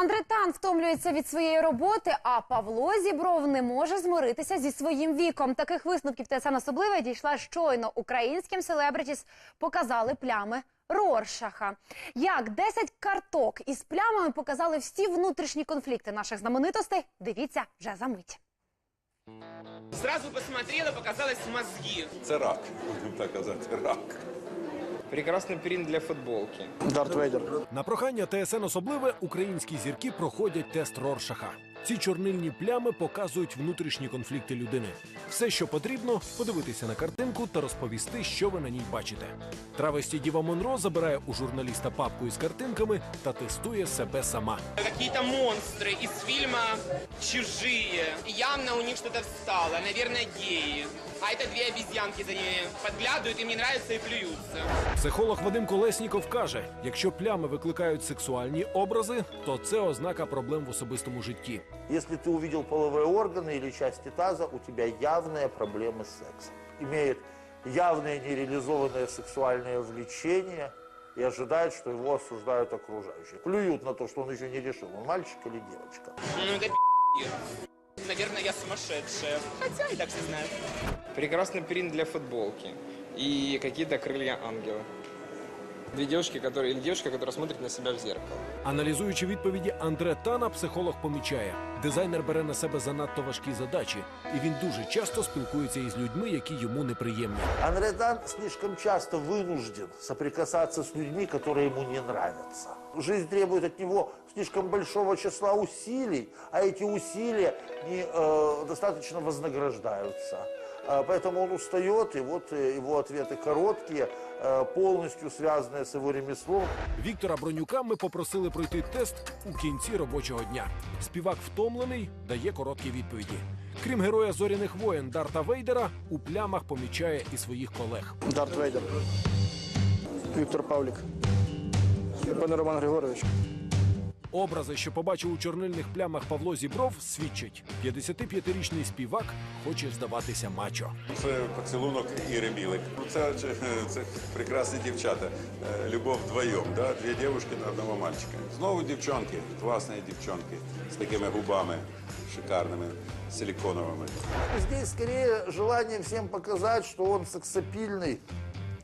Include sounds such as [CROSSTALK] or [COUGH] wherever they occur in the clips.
Андретан втомлюється від своєї роботи, а Павло Зібров не може змиритися зі своїм віком. Таких висновків ТСН особливе дійшла щойно. Українським селебритіс показали плями Роршаха. Як 10 карток із плямами показали всі внутрішні конфлікти наших знаменитостей. Дивіться вже за мить. Сразу посмотрела, показалось мозги. Це рак, будемо так казати, рак. Прекрасный принт для футболки. Дарт Вейдер. На прохання ТСН особливе українські зірки проходять тест Роршаха. Ці чорнильні плями показують внутрішні конфлікти людини. Все, що потрібно, подивитися на картинку та розповісти, що ви на ній бачите. Травесті Діва Монро забирає у журналіста папку із картинками та тестує себе сама. Какие-то монстры из фильма «Чужие». И Явно у них что-то встало, наверное, геи А это две обезьянки за ними подглядывают, им не нравится и плюются. Психолог Вадим Колесніков каже: якщо плями викликають сексуальні образи, то це ознака проблем в особистому житті. Если ты увидел половые органы или части таза, у тебя явные проблемы с сексом. Имеет явное нереализованное сексуальное влечение и ожидает, что его осуждают окружающие. Плюют на то, что он еще не решил, он мальчик или девочка. Ну это пи***. Наверное, я сумасшедшая. Хотя и так все знают. Прекрасный принт для футболки. И какие-то крылья ангела Две девушки, которые, или девушка, которая смотрит на себя в зеркало. Аналізуючи відповіді Андре Тана, психолог помічає, дизайнер бере на себе занадто важкі задачі, і він дуже часто спілкується із людьми, які йому неприємні. Анредан слишком часто вынужден соприкасаться с людьми, которые ему не нравятся. Жизнь требует от него слишком большого числа усилий, а эти усилия не э, достаточно вознаграждаются. Э, Поэтому он устает, и вот э, его ответы короткие, э, полностью связанные с его ремеслом. Віктора Бронюка ми попросили пройти тест у кінці робочого дня. Співак втомлений, дає короткі відповіді. Крім героя зоряних воєн Дарта Вейдера, у плямах помічає і своїх колег. Дарт Вейдер. Віктор Павлік. Пане Роман Григорович. Образи, що побачив у чорнильних плямах Павло Зібров, свідчать: 55-річний співак хоче здаватися мачо. Це поцілунок Іри Білик. Ну, Це, це, [LAUGHS] це прекрасні дівчата. Е, Любов вдвоєм, да? дві дівчинки на одного мальчика. Знову дівчонки, класні дівчонки з такими губами шикарними, силиконовими. Здесь скорее желание всем показать, что он сексапильный,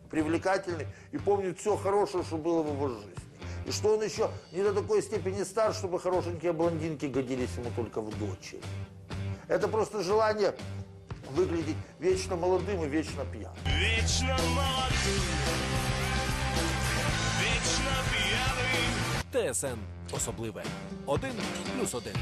привлекательный и помнит все хорошее, что было в его жизни. И что он еще не до такой степени стар, чтобы хорошенькие блондинки годились ему только в дочери. Это просто желание выглядеть вечно молодым и вечно пьяным. Вечно молодым, вечно пьяный. ТСН особливе. Один плюс один.